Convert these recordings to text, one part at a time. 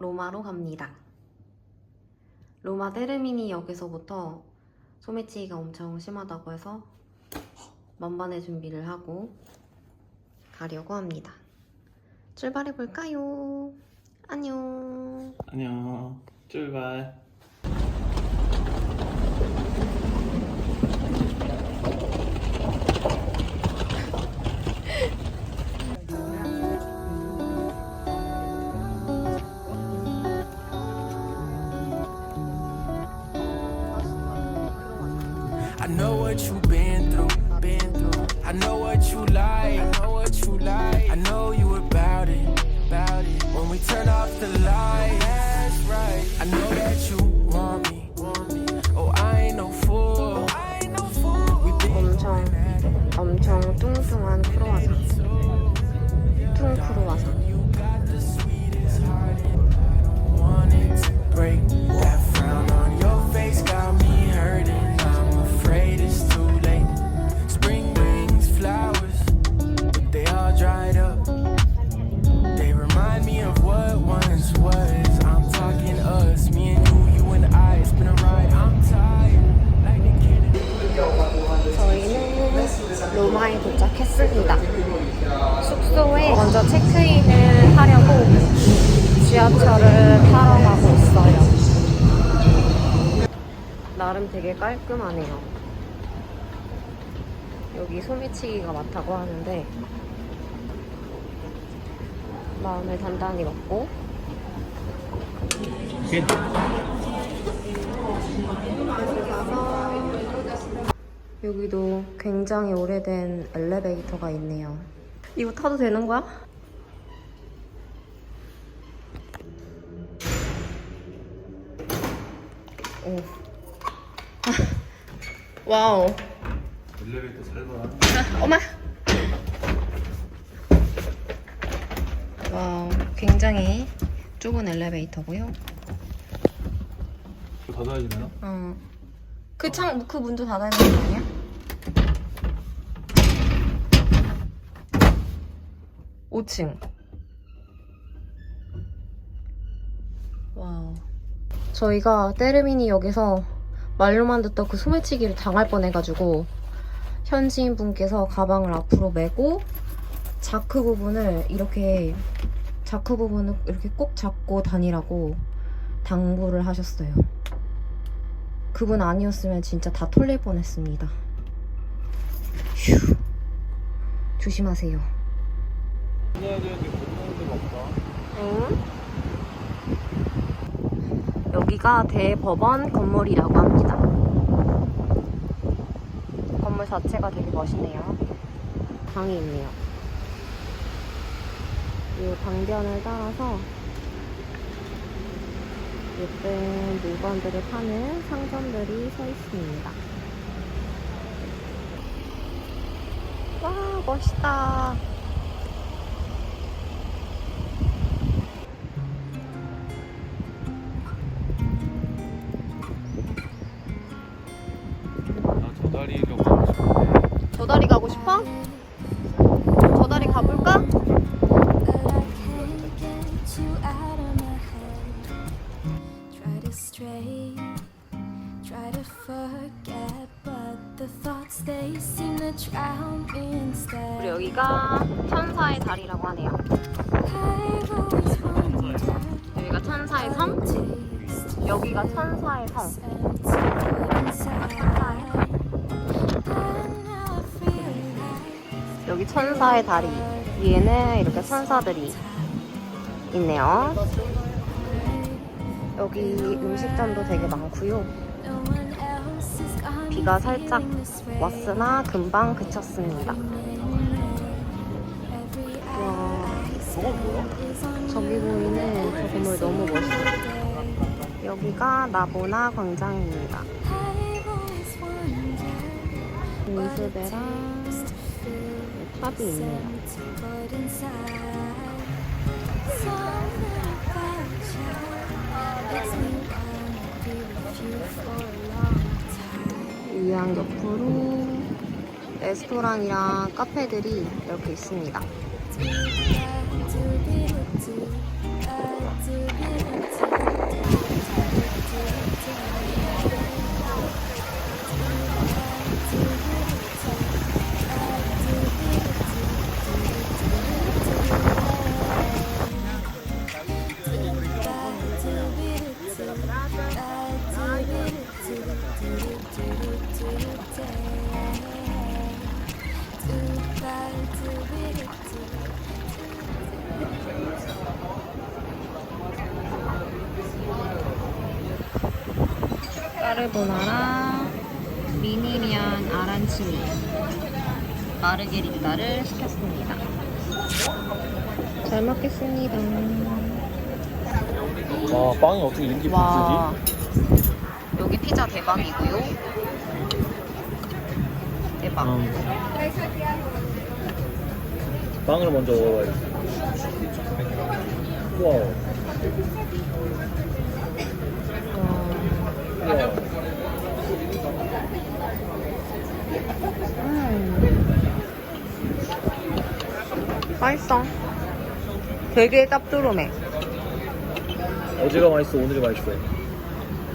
로마로 갑니다. 로마 테르미니 역에서부터 소매치기가 엄청 심하다고 해서 만반의 준비를 하고 가려고 합니다. 출발해 볼까요? 안녕. 안녕. 출발. Know what you've been through, been through. I know what you like, I know what you like. I know you about it, about it. When we turn off the lights, that's right. I know that you 여기 소매치기가 많다고 하는데 마음을 단단히 먹고 여기도 굉장히 오래된 엘리베이터가 있네요. 이거 타도 되는 거야? 오. 와우. 엘리베이터 잘 봐. 어머. 와우. 굉장히 좁은 엘리베이터고요. 더 닫아야지 되나? 어. 그 창, 그 문도 닫아야 되는 거 아니야? 오층 와우. 저희가 때르미니 역에서 말로만 듣던 그 소매치기를 당할 뻔해가지고 현지인 분께서 가방을 앞으로 메고 자크 부분을 이렇게 자크 부분을 이렇게 꼭 잡고 다니라고 당부를 하셨어요. 그분 아니었으면 진짜 다 털릴 뻔했습니다. 휴. 조심하세요. 여기가 대법원 건물이라고 합니다. 건물 자체가 되게 멋있네요. 방이 있네요. 이 방변을 따라서 예쁜 물건들을 파는 상점들이 서 있습니다. 와, 멋있다. You out of my head. Try to stray, try to forget, but the thoughts they seem to drown me instead. 우리 여기가 천사의 다리라고 하네요. I've always wondered 여기가 천사의 섬, 여기가 천사의 realize 여기 천사의 다리. 위에는 이렇게 천사들이 있네요. 여기 음식점도 되게 많고요. 비가 살짝. 왔으나 금방 그쳤습니다. 와? 저기 보이는 저 건물 너무 멋있어요. 여기가 나보나 광장입니다. 미스베랑 탑이 있네요. 유양 옆으로 레스토랑이랑 카페들이 이렇게 있습니다. 까르보나라, 미니미안 아란치니, 마르게리따를 시켰습니다. 잘 먹겠습니다. 와 빵이 어떻게 이렇게 와? 여기 피자 대박이고요. 대박. 음. 빵을 먼저 먹어봐야지 우와 우와 음. 맛있어. 되게 짭조름해. 어제가 맛있어 오늘이 맛있어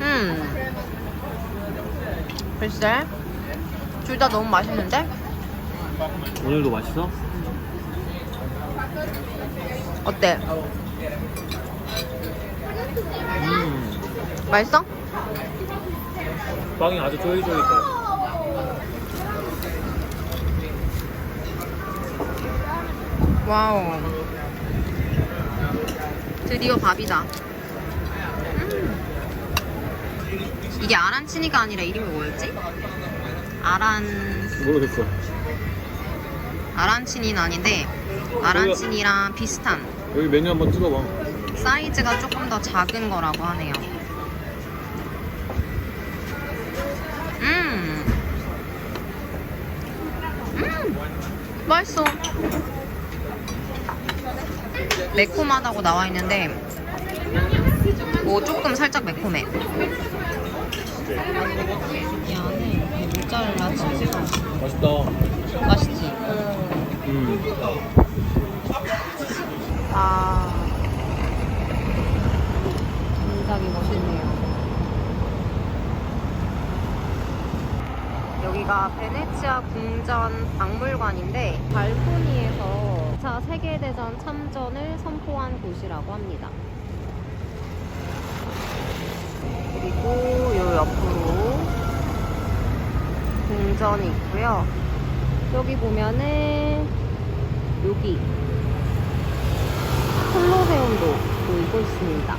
음. 글쎄. 둘 다 너무 맛있는데? 오늘도 맛있어? 어때? 음 맛있어? 빵이 아주 쫄깃쫄깃해 와우. 드디어 밥이다. 음. 이게 아란치니가 아니라 이름이 뭐였지? 아란 모르겠어 아란치니는 아닌데 아란치니랑 비슷한 여기 메뉴 한번 찍어봐 사이즈가 조금 더 작은 거라고 하네요. 음. 음. 맛있어. 매콤하다고 나와 있는데 뭐 조금 살짝 매콤해. 야는 모짜렐라 치즈가 맛있다 맛있지? 음 아, 굉장히 멋있네요. 여기가 베네치아 궁전 박물관인데 발코니에서 2 차 세계대전 참전을 선포한 곳이라고 합니다. 그리고 요 옆으로 궁전이 있고요. 여기 보면은 여기 콜로세움도 보이고 있습니다.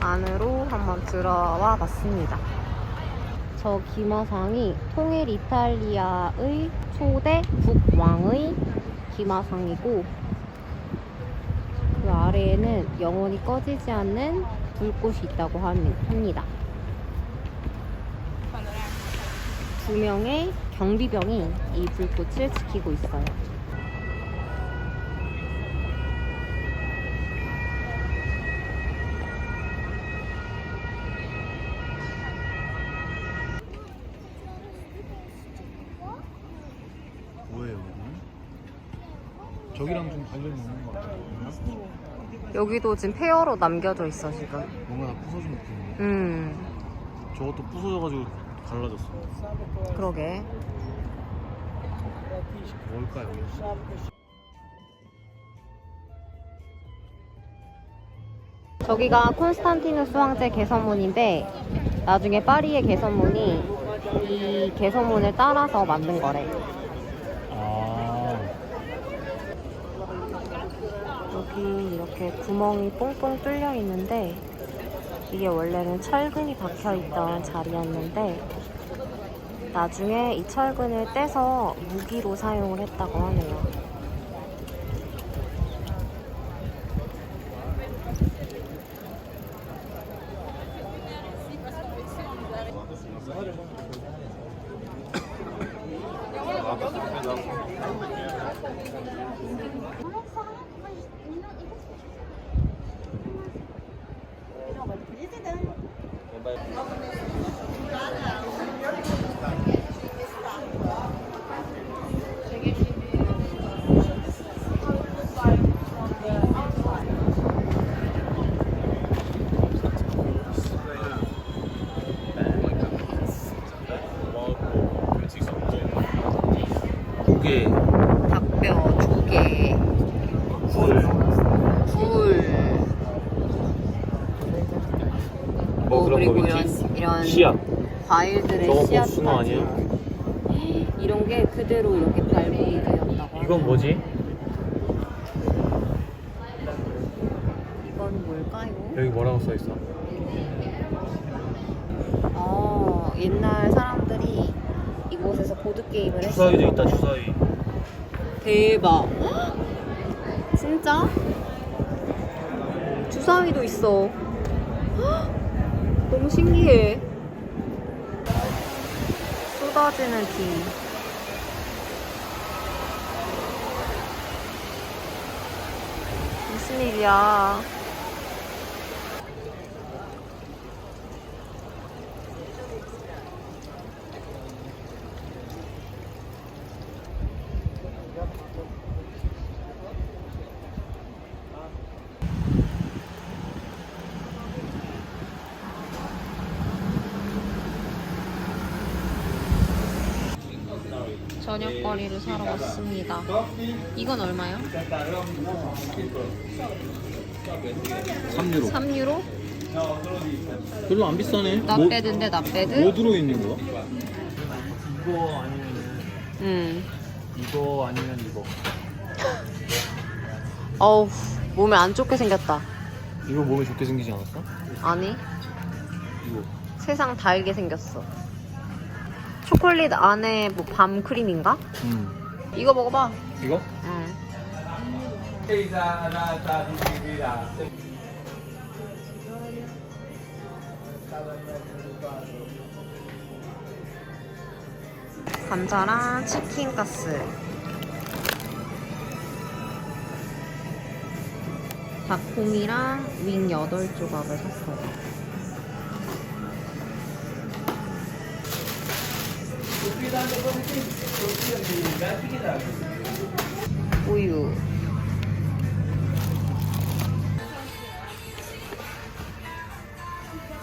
안으로 한번 들어와 봤습니다. 저 기마상이 통일 이탈리아의 초대 국왕의 기마상이고 그 아래에는 영원히 꺼지지 않는 불꽃이 있다고 합니다. 두 명의 경비병이 이 불꽃을 지키고 있어요 여기? 저기랑 좀 관련이 있는 것 같아요 여기도 지금 페어로 남겨져 있어 지금. 뭔가 다 부서진 느낌이네 음, 저것도 부서져가지고 갈라졌어 그러게. 뭘까요? 저기가 콘스탄티누스 황제 개선문인데 나중에 파리의 개선문이 이 개선문을 따라서 만든 거래. 아 여기 이렇게 구멍이 뽕뽕 뚫려 있는데 이게 원래는 철근이 박혀 있던 자리였는데 나중에 이 철근을 떼서 무기로 사용을 했다고 하네요. 고개 닭뼈, 조개, 굴 굴, 뭐 그런 그리고 거겠지? 이런, 이런 씨앗 과일들의 저거 씨앗까지 복숭아 아니야? 이런 게 그대로 이렇게 발굴이 되었다고 이건 뭐지? 이건 뭘까요? 여기 뭐라고 써 있어? 어, 옛날 사람들이 이곳에서 보드 게임을 했어. 주사위도 있다 주사위 대박. 진짜? 주사위도 있어. 너무 신기해. 쏟아지는 비. 무슨 일이야? 저녁거리를 사러 왔습니다. 이건 얼마요? 3유로 3유로? 별로 안 비싸네 나빼드인데 나빼드? 뭐 들어있는 거야? 이거 아니면 응. 이거 아니면 이거 어우, 몸에 안 좋게 생겼다. 이거 몸에 좋게 생기지 않았어? 아니, 이거 세상 달게 생겼어. 초콜릿 안에 뭐 밤 크림인가? 음 이거 먹어봐. 이거? 응. 감자랑 치킨 가스. 닭콩이랑 윙 8조각을 샀어요. 우유.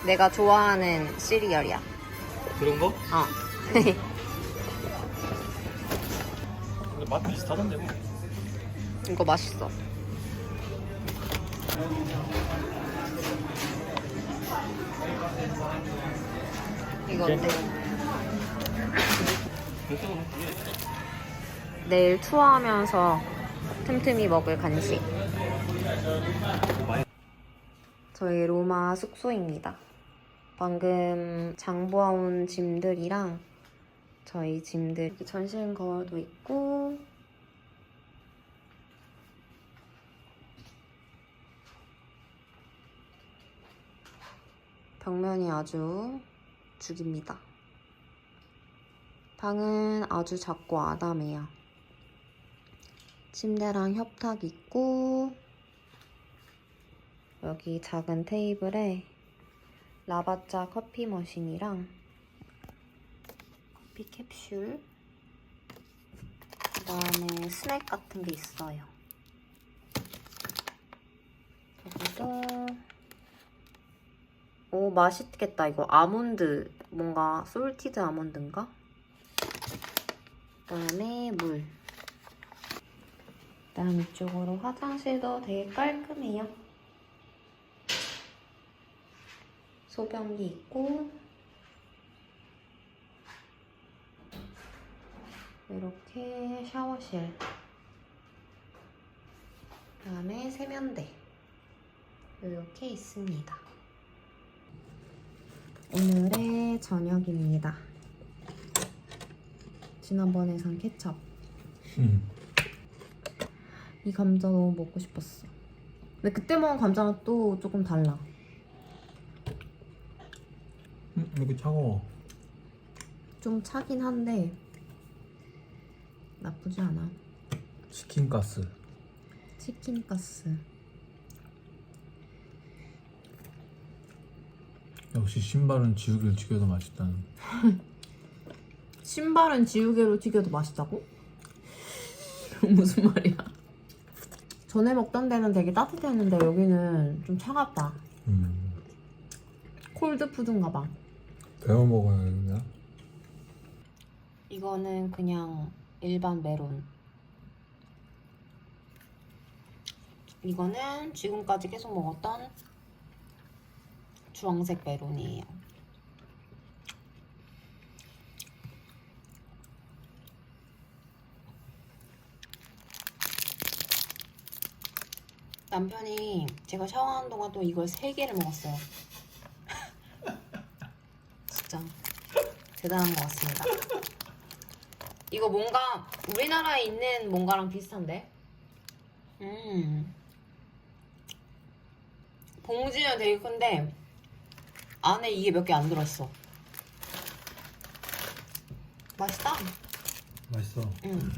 내가 좋아하는 시리얼이야. 그런 거? 어. 근데 맛 비슷하던데 뭐 이거 맛있어. 이거 어때? 내일 투어하면서 틈틈이 먹을 간식. 저희 로마 숙소입니다. 방금 장보아온 짐들이랑 저희 짐들 전신 거울도 있고 벽면이 아주 죽입니다. 방은 아주 작고 아담해요. 침대랑 협탁 있고 여기 작은 테이블에 라바짜 커피 머신이랑 커피 캡슐 그 다음에 스낵 같은 게 있어요. 그리고 오 맛있겠다 이거 아몬드 뭔가 솔티드 아몬드인가? 그다음에 물. 그다음 이쪽으로 화장실도 되게 깔끔해요. 소변기 있고 이렇게 샤워실. 그다음에 세면대. 이렇게 있습니다. 오늘의 저녁입니다. 지난번에 산 케첩. 음. 이 감자 너무 먹고 싶었어. 근데 그때 먹은 감자랑 또 조금 달라. 음, 이렇게 차가워 좀 차긴 한데 나쁘지 않아. 치킨 가스 치킨 가스. 역시 신발은 지우개를 튀겨도 맛있다는 신발은 지우개로 튀겨도 맛있다고? 무슨 말이야? 전에 먹던 데는 되게 따뜻했는데 여기는 좀 차갑다. 음. 콜드 푸드인가 봐. 배워 먹어야 되나? 이거는 그냥 일반 메론. 이거는 지금까지 계속 먹었던 주황색 메론이에요. 남편이 제가 샤워하는 동안 또 이걸 세 개를 먹었어요. 진짜 대단한 것 같습니다. 이거 뭔가 우리나라에 있는 뭔가랑 비슷한데? 음. 봉지는 되게 큰데 안에 이게 몇 개 안 들었어. 맛있다. 맛있어. 응.